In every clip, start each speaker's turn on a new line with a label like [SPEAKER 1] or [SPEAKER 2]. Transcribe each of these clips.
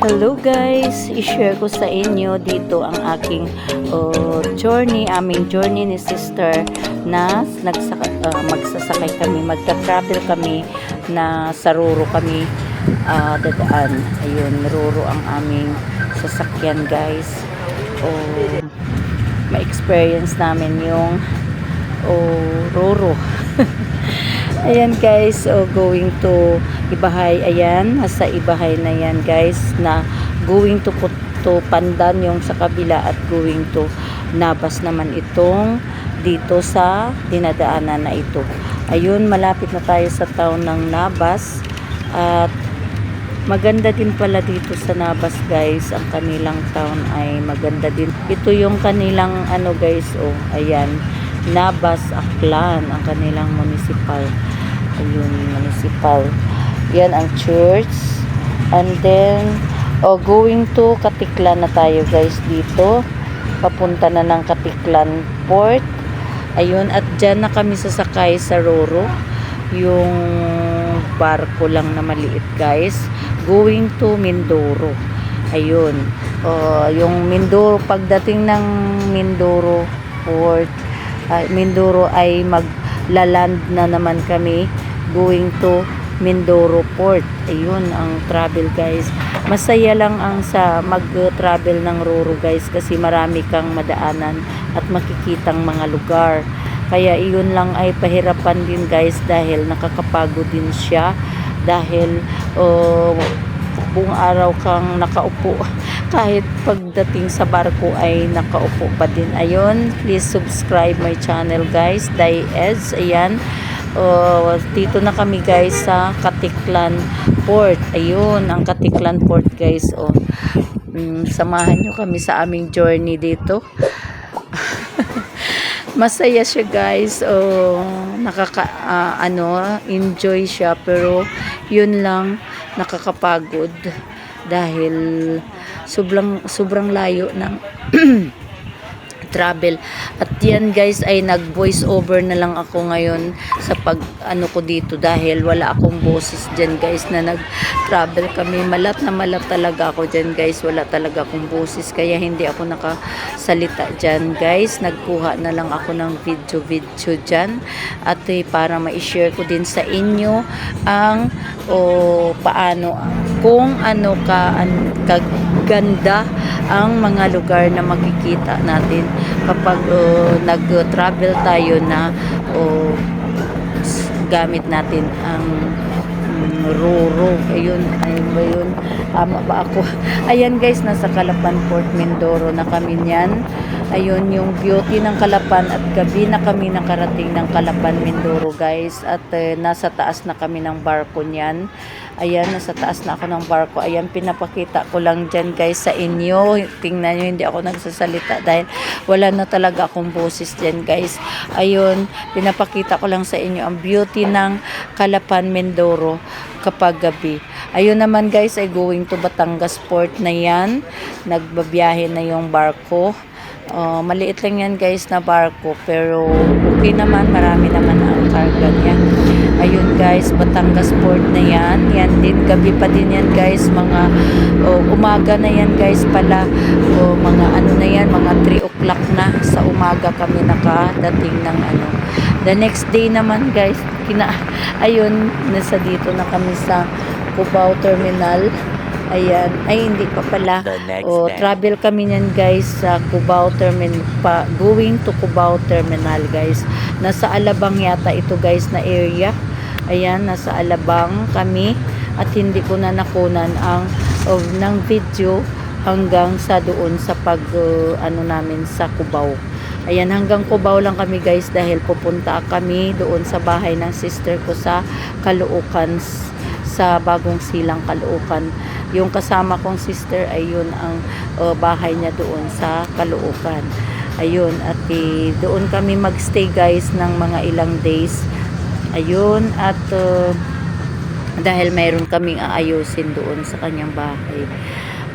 [SPEAKER 1] Hello guys! I-share ko sa inyo dito ang aking uh, journey, aming journey ni sister na nagsaka, uh, magsasakay kami, magta-travel kami na sa Ruro kami uh, dadaan. Ayun, Ruro ang aming sasakyan guys. Oh, ma-experience namin yung oh, Ruro. Ayan guys, so going to Ibahay. Ayan, nasa Ibahay na yan guys na going to to Pandan yung sa kabila at going to Nabas naman itong dito sa dinadaanan na ito. Ayun, malapit na tayo sa town ng Nabas at maganda din pala dito sa Nabas guys. Ang kanilang town ay maganda din. Ito yung kanilang ano guys, oh, ayan. Nabas Aklan ang kanilang municipal ayun municipal. Yan ang church. And then oh, going to Katiklan na tayo guys dito. Papunta na ng Katiklan port. Ayun at dyan na kami sasakay sa Roro. Yung barko lang na maliit guys. Going to Mindoro. Ayun. Oh, yung Mindoro pagdating ng Mindoro port uh, Mindoro ay maglaland na naman kami going to Mindoro Port. Ayun ang travel guys. Masaya lang ang sa mag-travel ng Roro guys kasi marami kang madaanan at makikitang mga lugar. Kaya iyon lang ay pahirapan din guys dahil nakakapagod din siya dahil uh, buong araw kang nakaupo kahit pagdating sa barko ay nakaupo pa din ayun please subscribe my channel guys Dai Eds ayan uh, dito na kami guys sa Katiklan Port. Ayun ang Katiklan Port guys oh. Mm, samahan nyo kami sa aming journey dito. Masaya siya guys. Oh, nakaka ah, ano enjoy siya pero yun lang nakakapagod. Dahil sobrang sobrang layo ng travel. At yan guys ay nag voice over na lang ako ngayon sa pag ano ko dito dahil wala akong boses dyan guys na nag travel kami. Malat na malat talaga ako dyan guys. Wala talaga akong boses kaya hindi ako nakasalita dyan guys. Nagkuha na lang ako ng video video dyan at eh, para ma-share ko din sa inyo ang o paano kung ano ka an, kaganda ang mga lugar na makikita natin kapag uh, nag-travel tayo na uh, gamit natin ang um, Roro. Ayun, ayun ba yun? Tama ba ako? Ayan guys, nasa Calapan Port Mindoro na kami niyan. Ayun, yung beauty ng Calapan at gabi na kami nakarating ng Calapan Mindoro guys. At uh, nasa taas na kami ng barko niyan. Ayan, nasa taas na ako ng barko. Ayan, pinapakita ko lang dyan guys sa inyo. Tingnan nyo, hindi ako nagsasalita dahil wala na talaga akong boses dyan guys. Ayun, pinapakita ko lang sa inyo ang beauty ng Calapan Mindoro kapag gabi. Ayun naman guys ay going to Batangas Port na yan. Nagbabiyahe na yung barko. Uh, maliit lang yan guys na barko pero okay naman marami naman ang karga niya. Ayun guys Batangas Port na yan. Yan din gabi pa din yan guys mga oh, umaga na yan guys pala. Oh, mga ano na yan mga 3 o'clock na sa umaga kami nakadating ng ano. The next day naman guys kina ayun nasa dito na kami sa Cubao Terminal Ayan. Ay, hindi pa pala. O,
[SPEAKER 2] day.
[SPEAKER 1] travel kami niyan guys sa Cubao Terminal. Pa, going to Cubao Terminal guys. Nasa Alabang yata ito guys na area. Ayan, nasa Alabang kami. At hindi ko na nakunan ang of, ng video hanggang sa doon sa pag uh, ano namin sa Cubao. Ayan, hanggang Cubao lang kami guys dahil pupunta kami doon sa bahay ng sister ko sa Caloocan sa Bagong Silang Caloocan. Yung kasama kong sister ay yun ang uh, bahay niya doon sa Caloocan. Ayun, at eh, doon kami magstay guys ng mga ilang days. Ayun, at uh, dahil mayroon kaming aayusin doon sa kanyang bahay.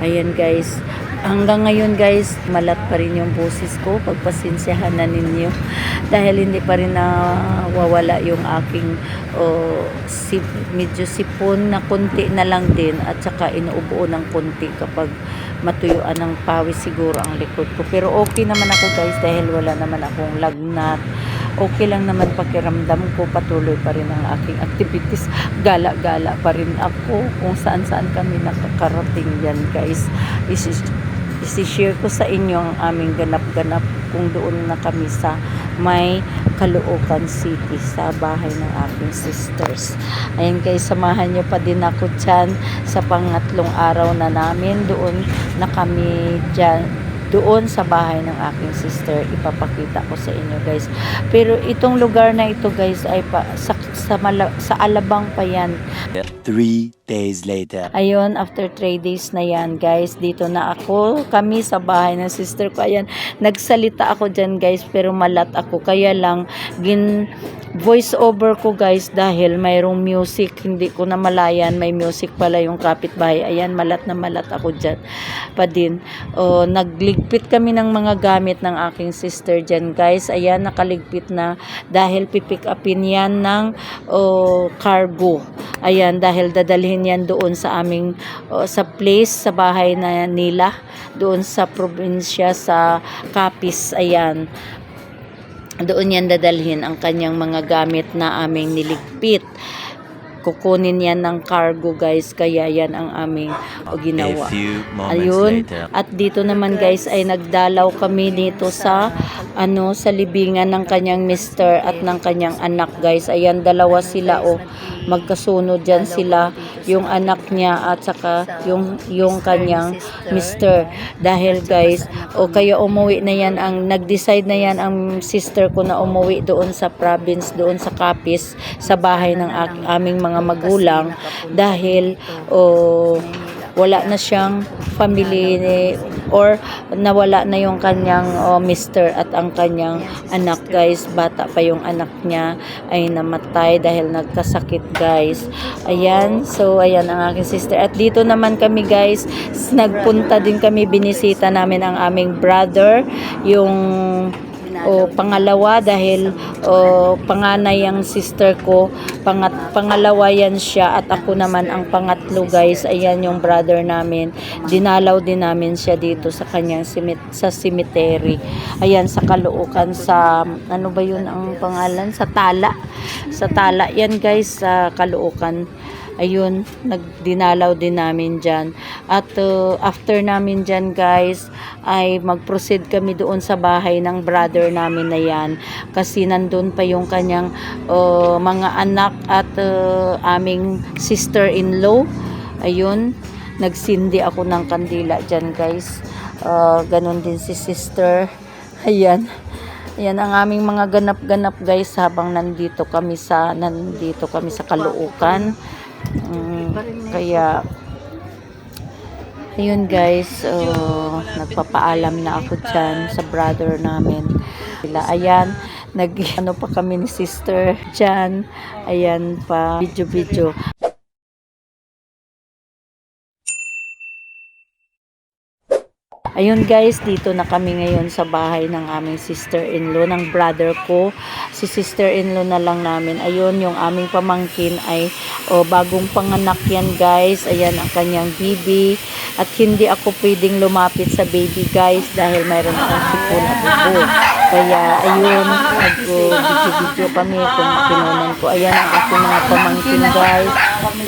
[SPEAKER 1] Ayan guys, hanggang ngayon guys, malat pa rin yung boses ko. Pagpasensyahan na ninyo. Dahil hindi pa rin nawawala yung aking oh, si, medyo sipon na konti na lang din. At saka inuubuo ng konti kapag matuyuan ng pawis siguro ang likod ko. Pero okay naman ako guys dahil wala naman akong lagnat. Okay lang naman pakiramdam ko. Patuloy pa rin ang aking activities. Gala-gala pa rin ako kung saan-saan kami nakakarating yan guys. Isis isi-share ko sa inyo ang aming ganap-ganap kung doon na kami sa may Caloocan City sa bahay ng aking sisters. Ayun guys, samahan nyo pa din ako dyan sa pangatlong araw na namin. Doon na kami dyan doon sa bahay ng aking sister ipapakita ko sa inyo guys pero itong lugar na ito guys ay pa, sa, sa, Mala- sa Alabang pa yan
[SPEAKER 2] Three days later.
[SPEAKER 1] Ayun, after 3 days na yan, guys, dito na ako. Kami sa bahay ng sister ko. Ayan, nagsalita ako dyan, guys, pero malat ako. Kaya lang, gin voice over ko, guys, dahil mayroong music. Hindi ko na malayan, may music pala yung kapitbahay. Ayan, malat na malat ako dyan pa din. O, nagligpit kami ng mga gamit ng aking sister dyan, guys. Ayan, nakaligpit na dahil pipick upin yan ng o, cargo. Ayan, dahil dadalhin yan doon sa aming, o, sa place, sa bahay na nila, doon sa probinsya, sa Capiz, ayan. Doon yan dadalhin ang kanyang mga gamit na aming niligpit. Kukunin yan ng cargo, guys, kaya yan ang aming o, ginawa. Ayun. At dito naman guys ay nagdalaw kami dito sa ano sa libingan ng kanyang mister at ng kanyang anak guys. Ayan dalawa sila o magkasunod diyan sila yung anak niya at saka yung yung kanyang mister. Dahil guys o kaya umuwi na yan ang nag-decide na yan ang sister ko na umuwi doon sa province doon sa Capiz sa bahay ng aming mga magulang dahil o wala na siyang family ni- or nawala na yung kanyang oh, mister at ang kanyang anak guys. Bata pa yung anak niya ay namatay dahil nagkasakit guys. Ayan. So ayan ang aking sister. At dito naman kami guys. Nagpunta din kami binisita namin ang aming brother yung o pangalawa dahil o panganay ang sister ko. Pangat pangalawa yan siya at ako naman ang pangatlo guys. Ayan yung brother namin. Dinalaw din namin siya dito sa kanyang simit sa cemetery. Ayan sa Caloocan sa ano ba yun ang pangalan? Sa Tala. Sa Tala. Yan guys sa Caloocan ayun, nagdinalaw din namin dyan. At uh, after namin dyan guys, ay mag-proceed kami doon sa bahay ng brother namin na yan. Kasi nandun pa yung kanyang uh, mga anak at uh, aming sister-in-law. Ayun, nagsindi ako ng kandila dyan guys. Uh, ganon din si sister. Ayan. Ayan ang aming mga ganap-ganap guys habang nandito kami sa nandito kami sa Caloocan. Mm, kaya ayun guys, uh, nagpapaalam na ako dyan sa brother namin. Sila, ayan, nag ano pa kami ni sister dyan. Ayan pa, video-video. Ayun guys, dito na kami ngayon sa bahay ng aming sister-in-law, ng brother ko. Si sister-in-law na lang namin. Ayun, yung aming pamangkin ay oh, bagong panganak yan guys. Ayan ang kanyang baby. At hindi ako pwedeng lumapit sa baby guys dahil mayroon akong sipon at ubo. Kaya ayun, nag-video-video kami kung kinunan ko. Ayan ang aking mga pamangkin guys.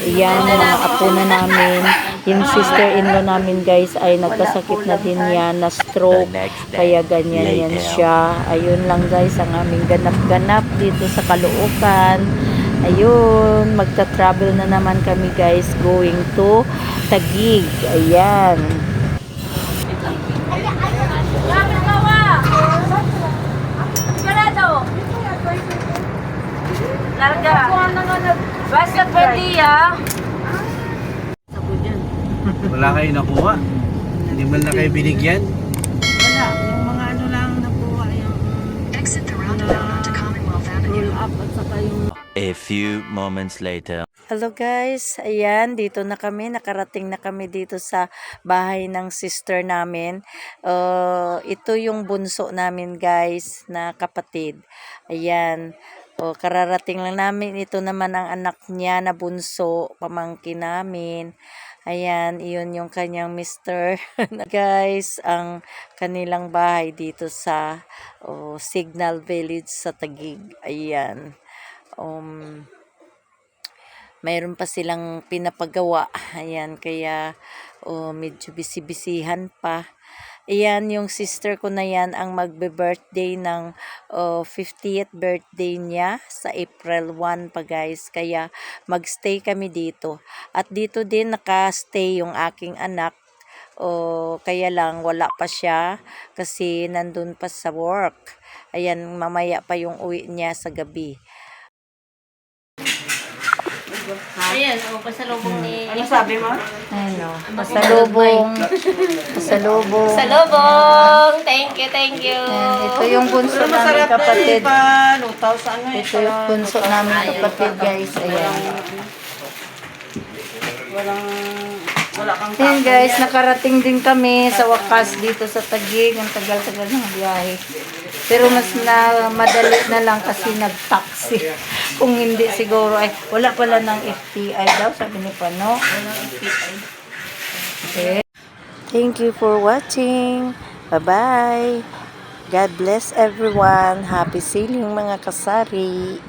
[SPEAKER 1] Ayan, mga apo na namin. Yung sister-in-law namin guys ay nagkasakit na din yan na stroke. Kaya ganyan yan siya. Ayun lang guys ang aming ganap-ganap dito sa Caloocan. Ayun, magta-travel na naman kami guys going to Tagig. Ayan.
[SPEAKER 3] Larga. Basta pwede ah.
[SPEAKER 4] Wala kayo nakuha? Hindi man na kayo binigyan?
[SPEAKER 3] Wala. Yung mga ano lang nakuha yung
[SPEAKER 5] Exit the roundabout onto Commonwealth Avenue.
[SPEAKER 3] roll up at saka yung
[SPEAKER 2] A few moments later.
[SPEAKER 1] Hello guys, ayan, dito na kami, nakarating na kami dito sa bahay ng sister namin. Uh, ito yung bunso namin guys, na kapatid. Ayan, o, kararating lang namin, ito naman ang anak niya na bunso, pamangkin namin. Ayan, iyon yung kanyang mister. guys, ang kanilang bahay dito sa oh, Signal Village sa Tagig. Ayan. Um, mayroon pa silang pinapagawa. Ayan, kaya oh, medyo busy-busyhan pa. Ayan, yung sister ko na yan ang magbe-birthday ng oh, 50th birthday niya sa April 1 pa guys. Kaya magstay kami dito. At dito din nakastay yung aking anak. O kaya lang wala pa siya kasi nandun pa sa work. Ayan, mamaya pa yung uwi niya sa gabi.
[SPEAKER 3] Ayan, o, pasalubong ni...
[SPEAKER 4] Ano sabi mo?
[SPEAKER 1] Ayun o, pasalubong, pasalubong.
[SPEAKER 3] Pasalubong! Thank you, thank you!
[SPEAKER 1] Ayan, ito yung bunso
[SPEAKER 4] Pero
[SPEAKER 1] namin
[SPEAKER 4] masarap
[SPEAKER 1] kapatid.
[SPEAKER 4] na. Lutaw sa ano eh.
[SPEAKER 1] Ito yung bunso namin kapatid guys. Ayan.
[SPEAKER 4] Walang... Wala kang
[SPEAKER 1] Ayan guys, nakarating din kami sa wakas dito sa Taguig. Ang tagal-tagal ng biyahe. Pero mas na madali na lang kasi nag-taxi. Kung hindi siguro ay wala pala ng FTI daw, sabi ni Pano. Okay. Thank you for watching. Bye-bye. God bless everyone. Happy sailing mga kasari.